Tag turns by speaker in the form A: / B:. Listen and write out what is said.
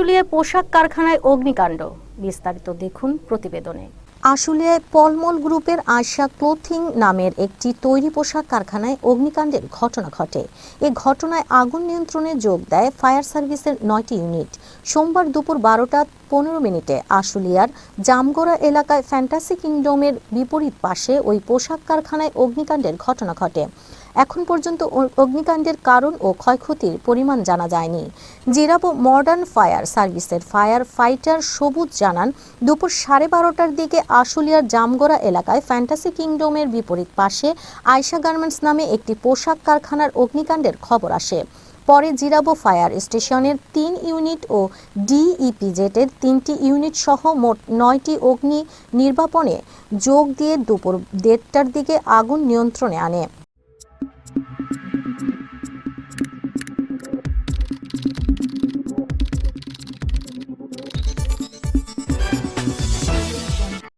A: আশুলিয়ায় পোশাক কারখানায় অগ্নিকাণ্ড। বিস্তারিত দেখুন প্রতিবেদনে।
B: আশুলিয়ায় পলমল গ্রুপের আয়শা ক্লোথিং নামের একটি তৈরি পোশাক কারখানায় অগ্নিকাণ্ডের ঘটনা ঘটে। এ ঘটনায় আগুন নিয়ন্ত্রণে যোগ দেয় ফায়ার সার্ভিসের নয়টি ইউনিট। সোমবার দুপুর বারোটা পনেরো মিনিটে আশুলিয়ার জামগোড়া এলাকায় ফ্যান্টাসি কিংডমের বিপরীত পাশে ওই পোশাক কারখানায় অগ্নিকাণ্ডের ঘটনা ঘটে। এখন পর্যন্ত অগ্নিকাণ্ডের কারণ ও ক্ষয়ক্ষতির পরিমাণ জানা যায়নি। জিরাবো মডার্ন ফায়ার সার্ভিসের ফায়ার ফাইটার সবুজ জানান, দুপুর সাড়ে বারোটার দিকে আশুলিয়ার জামগোড়া এলাকায় ফ্যান্টাসি কিংডমের বিপরীত পাশে আয়শা গার্মেন্টস নামে একটি পোশাক কারখানার অগ্নিকাণ্ডের খবর আসে। পরে জিরাবো ফায়ার স্টেশনের তিন ইউনিট ও ডিইপিজেটের তিনটি ইউনিট সহ মোট নয়টি অগ্নি নির্বাপনে যোগ দিয়ে দুপুর দেড়টার দিকে আগুন নিয়ন্ত্রণে আনে।